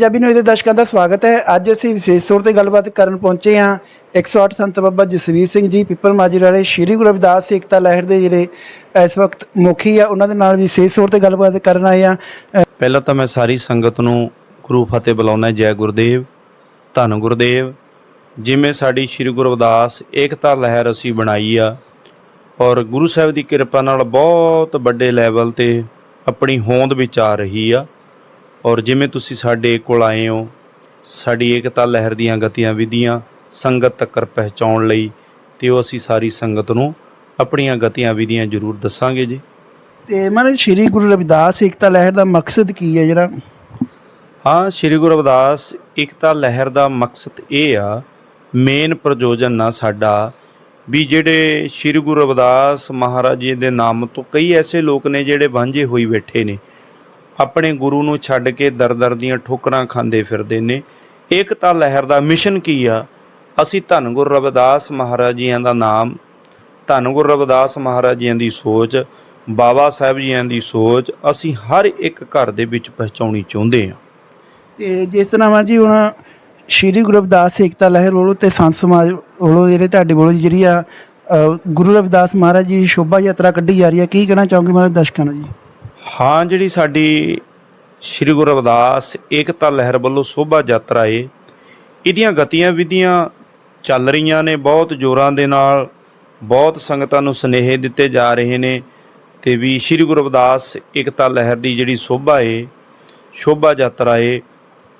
ਪੰਜਾਬੀ ਨੂੰ ਇਹਦੇ ਦਰਸ਼ਕਾਂ ਦਾ ਸਵਾਗਤ ਹੈ। ਅੱਜ ਅਸੀਂ ਵਿਸ਼ੇਸ਼ ਤੌਰ ਤੇ ਗੱਲਬਾਤ ਕਰਨ ਪਹੁੰਚੇ ਹਾਂ 108 ਸੰਤ ਬਾਬਾ ਜਸਵੀਰ ਸਿੰਘ ਜੀ, ਪਿੱਪਲ ਮਾਜਰੇ ਵਾਲੇ ਸ਼੍ਰੀ ਗੁਰੂ ਰਵਿਦਾਸ ਏਕਤਾ ਲਹਿਰ ਦੇ ਜਿਹੜੇ ਇਸ ਵਕਤ ਮੁਖੀ ਆ, ਉਹਨਾਂ ਦੇ ਨਾਲ ਵਿਸ਼ੇਸ਼ ਤੌਰ ਤੇ ਗੱਲਬਾਤ ਕਰਨ ਆਏ ਆ ਪਹਿਲਾਂ ਤਾਂ ਮੈਂ ਸਾਰੀ ਸੰਗਤ ਨੂੰ ਗੁਰੂ ਫਤਿਹ ਬੁਲਾਉਣਾ ਜੈ ਗੁਰਦੇਵ, ਧੰਨ ਗੁਰਦੇਵ। ਜਿਵੇਂ ਸਾਡੀ ਸ੍ਰੀ ਗੁਰੂ ਰਵਿਦਾਸ ਏਕਤਾ ਲਹਿਰ ਅਸੀਂ ਬਣਾਈ ਆ ਔਰ ਗੁਰੂ ਸਾਹਿਬ ਦੀ ਕਿਰਪਾ ਨਾਲ ਬਹੁਤ ਵੱਡੇ ਲੈਵਲ ਤੇ ਆਪਣੀ ਹੋਂਦ ਵਿੱਚ ਆ ਰਹੀ ਆ। ਔਰ ਜਿਵੇਂ ਤੁਸੀਂ ਸਾਡੇ ਕੋਲ ਆਏ ਹੋ ਸਾਡੀ ਏਕਤਾ ਲਹਿਰ ਦੀਆਂ ਗਤੀਆਂ ਵਿਧੀਆਂ ਸੰਗਤ ਤੱਕ ਪਹੁੰਚਾਉਣ ਲਈ ਤੇ ਉਹ ਅਸੀਂ ਸਾਰੀ ਸੰਗਤ ਨੂੰ ਆਪਣੀਆਂ ਗਤੀਆਂ ਵਿਧੀਆਂ ਜ਼ਰੂਰ ਦੱਸਾਂਗੇ ਜੀ। ਤੇ ਮਹਾਰਾਜ ਸ਼੍ਰੀ ਗੁਰੂ ਰਵਿਦਾਸ ਏਕਤਾ ਲਹਿਰ ਦਾ ਮਕਸਦ ਕੀ ਹੈ ਜਿਹੜਾ? ਹਾਂ ਸ੍ਰੀ ਗੁਰੂ ਰਵਿਦਾਸ ਏਕਤਾ ਲਹਿਰ ਦਾ ਮਕਸਦ ਇਹ ਆ ਮੇਨ ਪ੍ਰਯੋਜਨ ਨਾ ਸਾਡਾ ਵੀ ਜਿਹੜੇ ਸ੍ਰੀ ਗੁਰੂ ਰਵਿਦਾਸ ਮਹਾਰਾਜ ਜੀ ਦੇ ਨਾਮ ਤੋਂ ਕਈ ਐਸੇ ਲੋਕ ਨੇ ਜਿਹੜੇ ਵਾਂਝੇ ਹੋਈ ਬੈਠੇ ਨੇ ਆਪਣੇ ਗੁਰੂ ਨੂੰ ਛੱਡ ਕੇ ਦਰ-ਦਰ ਦੀਆਂ ਠੋਕਰਾਂ ਖਾਂਦੇ ਫਿਰਦੇ ਨੇ। ਏਕਤਾ ਲਹਿਰ ਦਾ ਮਿਸ਼ਨ ਕੀ ਆ? ਅਸੀਂ ਧੰਨ ਗੁਰੂ ਰਵਿਦਾਸ ਮਹਾਰਾਜ ਜੀਆਂ ਦਾ ਨਾਮ ਧੰਨ ਗੁਰੂ ਰਵਿਦਾਸ ਮਹਾਰਾਜ ਜੀਆਂ ਦੀ ਸੋਚ, ਬਾਬਾ ਸਾਹਿਬ ਜੀਆਂ ਦੀ ਸੋਚ ਅਸੀਂ ਹਰ ਇੱਕ ਘਰ ਦੇ ਵਿੱਚ ਪਹੁੰਚਾਉਣੀ ਚਾਹੁੰਦੇ ਹਾਂ। ਤੇ ਜਿਸ ਤਰ੍ਹਾਂ ਮਹਾਰਾਜ ਹੁਣ ਸ਼੍ਰੀ ਗੁਰੂ ਰਵਿਦਾਸ ਏਕਤਾ ਲਹਿਰ ਵੱਲੋਂ ਤੇ ਸੰਤ ਸਮਾਜ ਵੱਲੋਂ ਜਿਹੜੇ ਤੁਹਾਡੇ ਵੱਲੋਂ ਜਿਹੜੀ ਆ ਗੁਰੂ ਰਵਿਦਾਸ ਮਹਾਰਾਜ ਜੀ ਦੀ ਸ਼ੋਭਾ ਯਾਤਰਾ ਕੱਢੀ ਜਾ ਰਹੀ ਹੈ ਕੀ ਕਹਿਣਾ ਚਾਹੋਗੇ ਮਹਾਰਾਜ ਦਰਸ਼ਕਾਂ ਨੂੰ ਜੀ? ਹਾਂ, ਜਿਹੜੀ ਸਾਡੀ ਸ੍ਰੀ ਗੁਰੂ ਰਵਿਦਾਸ ਏਕਤਾ ਲਹਿਰ ਵੱਲੋਂ ਸੋਭਾ ਯਾਤਰਾ ਏ, ਇਹਦੀਆਂ ਗਤੀਆਂ ਵਿਧੀਆਂ ਚੱਲ ਰਹੀਆਂ ਨੇ, ਬਹੁਤ ਜ਼ੋਰਾਂ ਦੇ ਨਾਲ, ਬਹੁਤ ਸੰਗਤਾਂ ਨੂੰ ਸੁਨੇਹੇ ਦਿੱਤੇ ਜਾ ਰਹੇ ਨੇ ਤੇ ਵੀ ਸ੍ਰੀ ਗੁਰੂ ਰਵਿਦਾਸ ਏਕਤਾ ਲਹਿਰ ਦੀ ਜਿਹੜੀ ਸੋਭਾ ਏ, ਸ਼ੋਭਾ ਯਾਤਰਾ ਏ,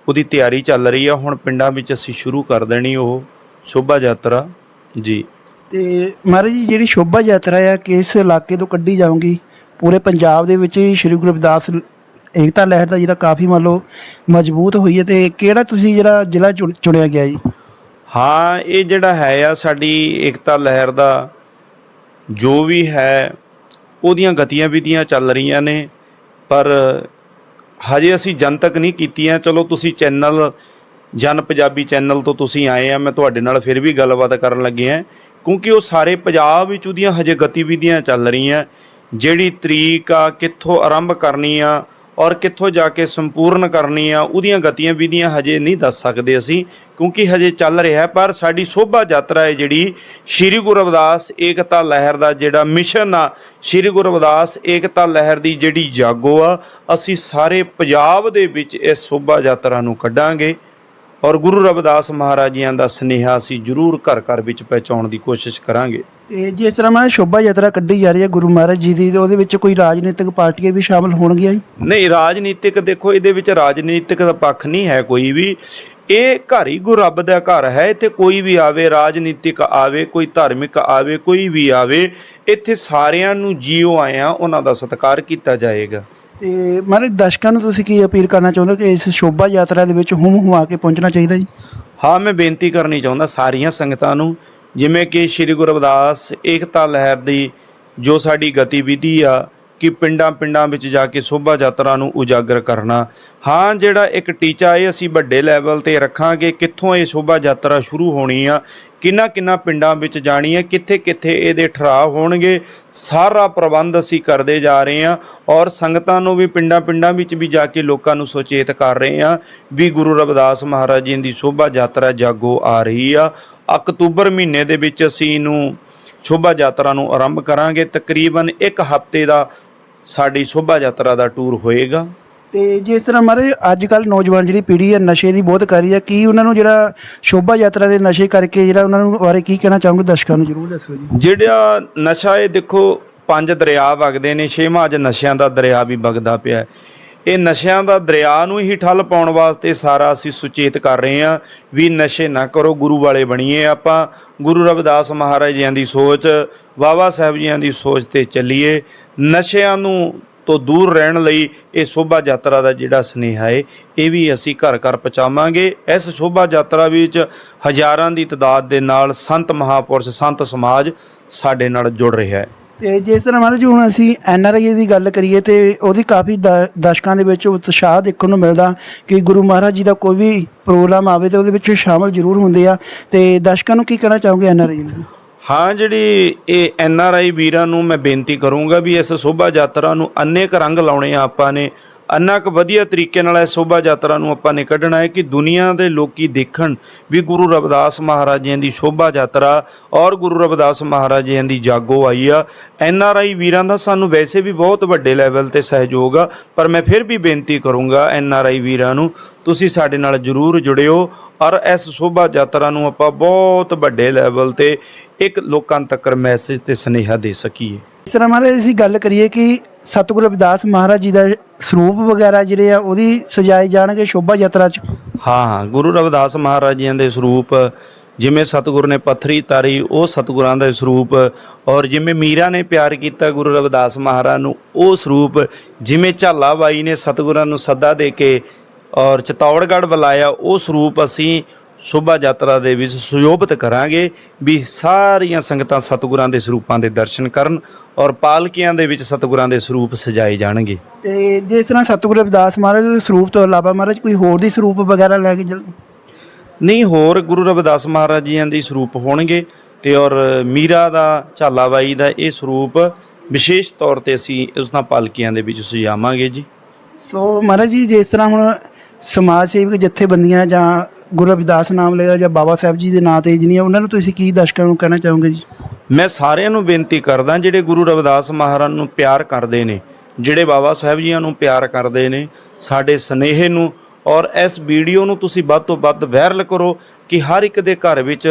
ਉਹਦੀ ਤਿਆਰੀ ਚੱਲ ਰਹੀ ਆ। ਹੁਣ ਪਿੰਡਾਂ ਵਿੱਚ ਅਸੀਂ ਸ਼ੁਰੂ ਕਰ ਦੇਣੀ ਉਹ ਸ਼ੋਭਾ ਯਾਤਰਾ। ਜੀ। ਤੇ ਮਹਾਰਾਜ ਜੀ, ਜਿਹੜੀ ਸ਼ੋਭਾ ਯਾਤਰਾ ਆ, ਕਿਸ ਇਲਾਕੇ ਤੋਂ ਕੱਢੀ ਜਾਊਗੀ? ਪੂਰੇ ਪੰਜਾਬ ਦੇ ਵਿੱਚ ਹੀ ਸ਼੍ਰੀ ਗੁਰੂ ਰਵਿਦਾਸ ਏਕਤਾ ਲਹਿਰ ਦਾ ਜਿਹੜਾ ਕਾਫੀ ਮੰਨ ਲਓ ਮਜ਼ਬੂਤ ਹੋਈ ਹੈ ਤੇ ਕਿਹੜਾ ਤੁਸੀਂ ਜਿਹੜਾ ਜ਼ਿਲ੍ਹਾ ਚੁਣ- ਚੁਣਿਆ ਗਿਆ ਜੀ? ਹਾਂ, ਇਹ ਜਿਹੜਾ ਹੈ ਆ ਸਾਡੀ ਏਕਤਾ ਲਹਿਰ ਦਾ, ਜੋ ਵੀ ਹੈ, ਉਹਦੀਆਂ ਗਤੀਆਂ ਵਿਧੀਆਂ ਚੱਲ ਰਹੀਆਂ ਨੇ, ਪਰ ਹਜੇ ਅਸੀਂ ਜਨਤਕ ਨਹੀਂ ਕੀਤੀਆਂ। ਚਲੋ, ਤੁਸੀਂ ਚੈਨਲ, ਜਨ ਪੰਜਾਬੀ ਚੈਨਲ ਤੋਂ ਤੁਸੀਂ ਆਏ ਆ, ਮੈਂ ਤੁਹਾਡੇ ਨਾਲ ਫਿਰ ਵੀ ਗੱਲਬਾਤ ਕਰਨ ਲੱਗੇ ਆ, ਕਿਉਂਕਿ ਉਹ ਸਾਰੇ ਪੰਜਾਬ ਵਿੱਚ ਉਹਦੀਆਂ ਹਜੇ ਗਤੀਵਿਧੀਆਂ ਚੱਲ ਰਹੀਆਂ। ਜਿਹੜੀ ਤਰੀਕ ਆ, ਕਿੱਥੋਂ ਆਰੰਭ ਕਰਨੀ ਆ ਔਰ ਕਿੱਥੋਂ ਜਾ ਕੇ ਸੰਪੂਰਨ ਕਰਨੀ ਆ, ਉਹਦੀਆਂ ਗਤੀਆਂ ਵਿਧੀਆਂ ਹਜੇ ਨਹੀਂ ਦੱਸ ਸਕਦੇ ਅਸੀਂ, ਕਿਉਂਕਿ ਹਜੇ ਚੱਲ ਰਿਹਾ ਪਰ ਸਾਡੀ ਸੋਭਾ ਯਾਤਰਾ ਹੈ ਜਿਹੜੀ ਸ੍ਰੀ ਗੁਰੂ ਰਵਿਦਾਸ ਏਕਤਾ ਲਹਿਰ ਦਾ ਜਿਹੜਾ ਮਿਸ਼ਨ ਆ, ਸ੍ਰੀ ਗੁਰੂ ਰਵਿਦਾਸ ਏਕਤਾ ਲਹਿਰ ਦੀ ਜਿਹੜੀ ਜਾਗੋ ਆ, ਅਸੀਂ ਸਾਰੇ ਪੰਜਾਬ ਦੇ ਵਿੱਚ ਇਸ ਸੋਭਾ ਯਾਤਰਾ ਨੂੰ ਕੱਢਾਂਗੇ ਔਰ ਗੁਰੂ ਰਵਿਦਾਸ ਮਹਾਰਾਜ ਜੀਆਂ ਦਾ ਸਨੇਹਾ ਅਸੀਂ ਜ਼ਰੂਰ ਘਰ ਘਰ ਵਿੱਚ ਪਹੁੰਚਾਉਣ ਦੀ ਕੋਸ਼ਿਸ਼ ਕਰਾਂਗੇ। ਤੇ ਜਿਸ ਤਰ੍ਹਾਂ ਮਹਾਰਾਜ ਸ਼ੋਭਾ ਯਾਤਰਾ ਕੱਢੀ ਜਾ ਰਹੀ ਹੈ ਗੁਰੂ ਮਹਾਰਾਜ ਜੀ ਦੀ ਤੇ ਉਹਦੇ ਵਿੱਚ ਕੋਈ ਰਾਜਨੀਤਿਕ ਪਾਰਟੀਆਂ ਵੀ ਸ਼ਾਮਲ ਹੋਣਗੀਆਂ ਜੀ? ਨਹੀਂ ਰਾਜਨੀਤਿਕ ਦੇਖੋ ਇਹਦੇ ਵਿੱਚ ਰਾਜਨੀਤਿਕ ਦਾ ਪੱਖ ਨਹੀਂ ਹੈ ਕੋਈ ਵੀ। ਇਹ ਘਰ ਹੀ ਗੁਰੂ ਰੱਬ ਦਾ ਘਰ ਹੈ ਇੱਥੇ ਕੋਈ ਵੀ ਆਵੇ ਰਾਜਨੀਤਿਕ ਆਵੇ ਕੋਈ ਧਾਰਮਿਕ ਆਵੇ ਕੋਈ ਵੀ ਆਵੇ ਇੱਥੇ ਸਾਰਿਆਂ ਨੂੰ ਜੀਓ ਆਇਆ ਉਹਨਾਂ ਦਾ ਸਤਿਕਾਰ ਕੀਤਾ ਜਾਏਗਾ। ਤੇ ਮਹਾਰਾਜ ਦਰਸ਼ਕਾਂ ਨੂੰ ਤੁਸੀਂ ਕੀ ਅਪੀਲ ਕਰਨਾ ਚਾਹੁੰਦੇ ਕਿ ਇਸ ਸ਼ੋਭਾ ਯਾਤਰਾ ਦੇ ਵਿੱਚ ਹੁਮ ਹੁਮਾ ਕੇ ਪਹੁੰਚਣਾ ਚਾਹੀਦਾ ਜੀ? ਹਾਂ ਮੈਂ ਬੇਨਤੀ ਕਰਨੀ ਚਾਹੁੰਦਾ ਸਾਰੀਆਂ ਸੰਗਤਾਂ ਨੂੰ ਜਿਵੇਂ ਕਿ ਸ੍ਰੀ ਗੁਰੂ ਰਵਿਦਾਸ ਏਕਤਾ ਲਹਿਰ ਦੀ ਜੋ ਸਾਡੀ ਗਤੀਵਿਧੀ ਆ, ਕਿ ਪਿੰਡਾਂ ਪਿੰਡਾਂ ਵਿੱਚ ਜਾ ਕੇ ਸੋਭਾ ਯਾਤਰਾ ਨੂੰ ਉਜਾਗਰ ਕਰਨਾ। ਹਾਂ, ਜਿਹੜਾ ਇੱਕ ਟੀਚਾ ਇਹ ਅਸੀਂ ਵੱਡੇ ਲੈਵਲ ਤੇ ਰੱਖਾਂਗੇ, ਕਿੱਥੋਂ ਇਹ ਸੋਭਾ ਯਾਤਰਾ ਸ਼ੁਰੂ ਹੋਣੀ ਆ, ਕਿੰਨਾ ਕਿੰਨਾ ਪਿੰਡਾਂ ਵਿੱਚ ਜਾਣੀ ਹੈ ਕਿੱਥੇ ਕਿੱਥੇ ਇਹਦੇ ਠਰਾਵ ਹੋਣਗੇ, ਸਾਰਾ ਪ੍ਰਬੰਧ ਅਸੀਂ ਕਰਦੇ ਜਾ ਰਹੇ ਹਾਂ ਔਰ ਸੰਗਤਾਂ ਨੂੰ ਵੀ ਪਿੰਡਾਂ ਪਿੰਡਾਂ ਵਿੱਚ ਵੀ ਜਾ ਕੇ ਲੋਕਾਂ ਨੂੰ ਸੁਚੇਤ ਕਰ ਰਹੇ ਹਾਂ ਵੀ ਗੁਰੂ ਰਵਿਦਾਸ ਮਹਾਰਾਜ ਜੀ ਦੀ ਸੋਭਾ ਯਾਤਰਾ ਜਾਗੋ ਆ ਰਹੀ ਆ ਅਕਤੂਬਰ ਮਹੀਨੇ ਦੇ ਵਿੱਚ ਅਸੀਂ ਇਹਨੂੰ ਸ਼ੋਭਾ ਯਾਤਰਾ ਨੂੰ ਆਰੰਭ ਕਰਾਂਗੇ। ਤਕਰੀਬਨ ਇੱਕ ਹਫ਼ਤੇ ਦਾ ਸਾਡੀ ਸ਼ੋਭਾ ਯਾਤਰਾ ਦਾ ਟੂਰ ਹੋਏਗਾ। ਤੇ ਜਿਸ ਤਰ੍ਹਾਂ ਮਹਾਰਾਜ ਅੱਜ ਕੱਲ ਨੌਜਵਾਨ ਜਿਹੜੀ ਪੀੜ੍ਹੀ ਹੈ ਨਸ਼ੇ ਦੀ ਬਹੁਤ ਕਰ ਰਹੀ ਹੈ। ਕੀ ਉਹਨਾਂ ਨੂੰ ਜਿਹੜਾ ਸ਼ੋਭਾ ਯਾਤਰਾ ਦੇ ਨਸ਼ੇ ਕਰਕੇ ਜਿਹੜਾ ਉਹਨਾਂ ਨੂੰ ਬਾਰੇ ਕੀ ਕਹਿਣਾ ਚਾਹੋਗੇ? ਦਰਸ਼ਕਾਂ ਨੂੰ ਜਰੂਰ ਦੱਸੋ ਜੀ। ਜਿਹੜਾ ਨਸ਼ਾ ਇਹ ਦੇਖੋ ਪੰਜ ਦਰਿਆ ਵਗਦੇ ਨੇ ਛੇਵਾਂ ਅੱਜ ਨਸ਼ਿਆਂ ਦਾ ਦਰਿਆ ਵੀ ਵਗਦਾ ਪਿਆ ਹੈ। ਇਹ ਨਸ਼ਿਆਂ ਦਾ ਦਰਿਆ ਨੂੰ ਹੀ ਠੱਲ ਪਾਉਣ ਵਾਸਤੇ ਸਾਰਾ ਅਸੀਂ ਸੁਚੇਤ ਕਰ ਰਹੇ ਹਾਂ ਵੀ ਨਸ਼ੇ ਨਾ ਕਰੋ, ਗੁਰੂ ਵਾਲੇ ਬਣੀਏ ਆਪਾਂ। ਗੁਰੂ ਰਵਿਦਾਸ ਮਹਾਰਾਜ ਜੀਆਂ ਦੀ ਸੋਚ, ਬਾਬਾ ਸਾਹਿਬ ਜੀਆਂ ਦੀ ਸੋਚ ਤੇ ਚੱਲੀਏ। ਨਸ਼ਿਆਂ ਨੂੰ ਤੋਂ ਦੂਰ ਰਹਿਣ ਲਈ ਇਹ ਸ਼ੋਭਾ ਯਾਤਰਾ ਦਾ ਜਿਹੜਾ ਸੁਨੇਹਾ ਹੈ, ਇਹ ਵੀ ਅਸੀਂ ਘਰ ਘਰ ਪਹੁੰਚਾਵਾਂਗੇ। ਇਸ ਸ਼ੋਭਾ ਯਾਤਰਾ ਵਿੱਚ ਹਜ਼ਾਰਾਂ ਦੀ ਤਦਾਦ ਦੇ ਨਾਲ ਸੰਤ ਮਹਾਪੁਰਸ਼, ਸੰਤ ਸਮਾਜ ਸਾਡੇ ਨਾਲ ਜੁੜ ਰਿਹਾ ਹੈ। ਤੇ ਜਿਸ ਤਰ੍ਹਾਂ ਮਹਾਰਾਜ ਹੁਣ ਅਸੀਂ ਐਨ ਆਰ ਆਈ ਦੀ ਗੱਲ ਕਰੀਏ ਤੇ ਉਹਦੀ ਕਾਫੀ ਦ- ਦਰਸ਼ਕਾਂ ਦੇ ਵਿੱਚ ਉਤਸ਼ਾਹ ਦੇਖਣ ਨੂੰ ਮਿਲਦਾ ਕਿ ਗੁਰੂ ਮਹਾਰਾਜ ਜੀ ਦਾ ਕੋਈ ਵੀ ਪ੍ਰੋਗਰਾਮ ਆਵੇ ਤੇ ਉਹਦੇ ਵਿੱਚ ਸ਼ਾਮਲ ਜ਼ਰੂਰ ਹੁੰਦੇ ਆ। ਤੇ ਦਰਸ਼ਕਾਂ ਨੂੰ ਕੀ ਕਹਿਣਾ ਚਾਹੋਗੇ ਐਨ ਆਰ ਆਈ ਨੂੰ? ਹਾਂ, ਜਿਹੜੀ ਇਹ ਐਨ ਆਰ ਆਈ ਵੀਰਾਂ ਨੂੰ ਮੈਂ ਬੇਨਤੀ ਕਰੂੰਗਾ ਵੀ ਇਸ ਸ਼ੋਭਾ ਯਾਤਰਾ ਨੂੰ ਅਨੇਕ ਰੰਗ ਲਾਉਣੇ ਆ ਆਪਾਂ ਨੇ। ਅੰਨਾ ਕੁ ਵਧੀਆ ਤਰੀਕੇ ਨਾਲ ਇਹ ਸ਼ੋਭਾ ਯਾਤਰਾ ਨੂੰ ਆਪਾਂ ਨੇ ਕੱਢਣਾ ਹੈ ਕਿ ਦੁਨੀਆ ਦੇ ਲੋਕੀ ਦੇਖਣ ਵੀ ਗੁਰੂ ਰਵਿਦਾਸ ਮਹਾਰਾਜ ਜੀ ਦੀ ਸ਼ੋਭਾ ਯਾਤਰਾ ਔਰ ਗੁਰੂ ਰਵਿਦਾਸ ਮਹਾਰਾਜ ਜੀ ਦੀ ਜਾਗੋ ਆਈ ਆ। ਐਨ ਆਰ ਆਈ ਵੀਰਾਂ ਦਾ ਸਾਨੂੰ ਵੈਸੇ ਵੀ ਬਹੁਤ ਵੱਡੇ ਲੈਵਲ ਤੇ ਸਹਿਯੋਗ ਆ, ਪਰ ਮੈਂ ਫਿਰ ਵੀ ਬੇਨਤੀ ਕਰੂੰਗਾ ਐਨ ਆਰ ਆਈ ਵੀਰਾਂ ਨੂੰ, ਤੁਸੀਂ ਸਾਡੇ ਨਾਲ ਜਰੂਰ ਜੁੜਿਓ ਔਰ ਇਸ ਸ਼ੋਭਾ ਯਾਤਰਾ ਨੂੰ ਆਪਾਂ ਬਹੁਤ ਵੱਡੇ ਲੈਵਲ ਤੇ ਇੱਕ ਲੋਕਾਂ ਤੱਕ ਮੈਸੇਜ ਤੇ ਸੁਨੇਹਾ ਦੇ ਸਕੀਏ। ਇਸ ਤਰ੍ਹਾਂ ਮਹਾਰਾਜ, ਅਸੀਂ ਗੱਲ ਕਰੀਏ ਕਿ ਸਤਿਗੁਰੂ ਰਵਿਦਾਸ ਮਹਾਰਾਜ ਜੀ ਦਾ ਸਰੂਪ ਵਗੈਰਾ ਜਿਹੜੇ ਆ, ਉਹਦੀ ਸਜਾਏ ਜਾਣਗੇ ਸ਼ੋਭਾ ਯਾਤਰਾ 'ਚ? ਹਾਂ ਹਾਂ, ਗੁਰੂ ਰਵਿਦਾਸ ਮਹਾਰਾਜ ਜੀ ਦੇ ਸਰੂਪ, ਜਿਵੇਂ ਸਤਿਗੁਰ ਨੇ ਪੱਥਰੀ ਤਾਰੀ, ਉਹ ਸਤਿਗੁਰਾਂ ਦਾ ਸਰੂਪ, ਔਰ ਜਿਵੇਂ ਮੀਰਾ ਨੇ ਪਿਆਰ ਕੀਤਾ ਗੁਰੂ ਰਵਿਦਾਸ ਮਹਾਰਾਜ ਨੂੰ, ਉਹ ਸਰੂਪ, ਜਿਵੇਂ ਝਾਲਾ ਬਾਈ ਨੇ ਸਤਿਗੁਰਾਂ ਨੂੰ ਸੱਦਾ ਦੇ ਕੇ ਔਰ ਚਤੌੜਗੜ੍ਹ ਬੁਲਾਇਆ, ਉਹ ਸਰੂਪ ਅਸੀਂ ਸ਼ੋਭਾ ਯਾਤਰਾ ਦੇ ਵਿੱਚ ਸੁਯੋਭਿਤ ਕਰਾਂਗੇ ਵੀ ਸਾਰੀਆਂ ਸੰਗਤਾਂ ਸਤਿਗੁਰਾਂ ਦੇ ਸਰੂਪਾਂ ਦੇ ਦਰਸ਼ਨ ਕਰਨ ਔਰ ਪਾਲਕੀਆਂ ਦੇ ਵਿੱਚ ਸਤਿਗੁਰਾਂ ਦੇ ਸਰੂਪ ਸਜਾਏ ਜਾਣਗੇ। ਤੇ ਜਿਸ ਤਰ੍ਹਾਂ ਸਤਿਗੁਰੂ ਰਵਿਦਾਸ ਮਹਾਰਾਜ ਦੇ ਸਰੂਪ ਤੋਂ ਇਲਾਵਾ ਮਹਾਰਾਜ ਕੋਈ ਹੋਰ ਦੀ ਸਰੂਪ ਵਗੈਰਾ ਲੈ ਕੇ ਚੱਲ ਨਹੀਂ ਹੋਰ ਗੁਰੂ ਰਵਿਦਾਸ ਮਹਾਰਾਜ ਜੀਆਂ ਦੀ ਸਰੂਪ ਹੋਣਗੇ ਤੇ ਔਰ ਮੀਰਾ ਦਾ ਝਾਲਾਬਾਈ ਦਾ ਇਹ ਸਰੂਪ ਵਿਸ਼ੇਸ਼ ਤੌਰ ਤੇ ਅਸੀਂ ਉਸ ਨਾਲ ਪਾਲਕੀਆਂ ਦੇ ਵਿੱਚ ਸਜਾਵਾਂਗੇ ਜੀ। ਸੋ ਮਹਾਰਾਜ ਜੀ ਜਿਸ ਤਰ੍ਹਾਂ ਹੁਣ ਸਮਾਜ ਸੇਵਕ ਜਥੇਬੰਦੀਆਂ ਜਾਂ ਗੁਰੂ ਰਵਿਦਾਸ ਨਾਮ ਲਿਆ ਜਾਂ ਬਾਬਾ ਸਾਹਿਬ ਜੀ ਦੇ ਨਾਂ ਤੇ ਜਿਹੜੀਆਂ ਉਹਨਾਂ ਨੂੰ ਤੁਸੀਂ ਕੀ ਦਰਸ਼ਕਾਂ ਨੂੰ ਕਹਿਣਾ ਚਾਹੋਗੇ ਜੀ? ਮੈਂ ਸਾਰਿਆਂ ਨੂੰ ਬੇਨਤੀ ਕਰਦਾ ਜਿਹੜੇ ਗੁਰੂ ਰਵਿਦਾਸ ਮਹਾਰਾਜ ਨੂੰ ਪਿਆਰ ਕਰਦੇ ਨੇ ਜਿਹੜੇ ਬਾਬਾ ਸਾਹਿਬ ਜੀਆਂ ਨੂੰ ਪਿਆਰ ਕਰਦੇ ਨੇ ਸਾਡੇ ਸਨੇਹ ਨੂੰ ਔਰ ਇਸ ਵੀਡੀਓ ਨੂੰ ਤੁਸੀਂ ਵੱਧ ਤੋਂ ਵੱਧ ਵਾਇਰਲ ਕਰੋ ਕਿ ਹਰ ਇੱਕ ਦੇ ਘਰ ਵਿੱਚ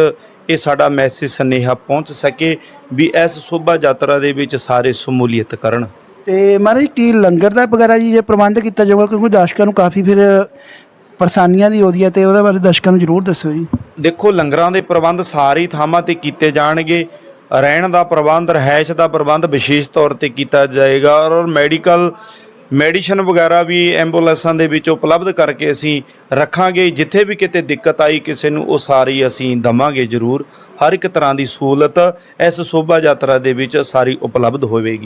ਇਹ ਸਾਡਾ ਮੈਸੇਜ ਸਨੇਹਾ ਪਹੁੰਚ ਸਕੇ ਵੀ ਇਸ ਸ਼ੋਭਾ ਯਾਤਰਾ ਦੇ ਵਿੱਚ ਸਾਰੇ ਸ਼ਮੂਲੀਅਤ ਕਰਨ। ਤੇ ਮਹਾਰਾਜ ਕੀ ਲੰਗਰ ਦਾ ਵਗੈਰਾ ਜੀ ਜੇ ਪ੍ਰਬੰਧ ਕੀਤਾ ਜਾਊਗਾ ਕਿਉਂਕਿ ਦਰਸ਼ਕਾਂ ਨੂੰ ਕਾਫੀ ਫਿਰ ਪਰੇਸ਼ਾਨੀਆਂ ਦੀ ਆਉਂਦੀ ਹੈ ਤੇ ਉਹਦੇ ਬਾਰੇ ਦਰਸ਼ਕਾਂ ਨੂੰ ਜ਼ਰੂਰ ਦੱਸੋ ਜੀ। ਦੇਖੋ, ਲੰਗਰਾਂ ਦੇ ਪ੍ਰਬੰਧ ਸਾਰੀ ਥਾਵਾਂ ਤੇ ਕੀਤੇ ਜਾਣਗੇ। ਰਹਿਣ ਦਾ ਪ੍ਰਬੰਧ ਰਹਿائش ਦਾ ਪ੍ਰਬੰਧ ਵਿਸ਼ੇਸ਼ ਤੌਰ ਤੇ ਕੀਤਾ ਜਾਏਗਾ ਔਰ ਮੈਡੀਕਲ, ਮੈਡੀਸਨ ਵਗੈਰਾ ਵੀ ਐਂਬੂਲੈਂਸਾਂ ਦੇ ਵਿੱਚ ਉਪਲਬਧ ਕਰਕੇ ਅਸੀਂ ਰੱਖਾਂਗੇ। ਜਿੱਥੇ ਵੀ ਕਿਤੇ ਦਿੱਕਤ ਆਈ ਕਿਸੇ ਨੂੰ, ਉਹ ਸਾਰੀ ਅਸੀਂ ਦਵਾਂਗੇ ਜ਼ਰੂਰ। ਹਰ ਇੱਕ ਤਰ੍ਹਾਂ ਦੀ ਸਹੂਲਤ ਇਸ ਸੋਭਾ ਯਾਤਰਾ ਦੇ ਵਿੱਚ ਸਾਰੀ ਉਪਲਬਧ ਹੋਵੇਗੀ।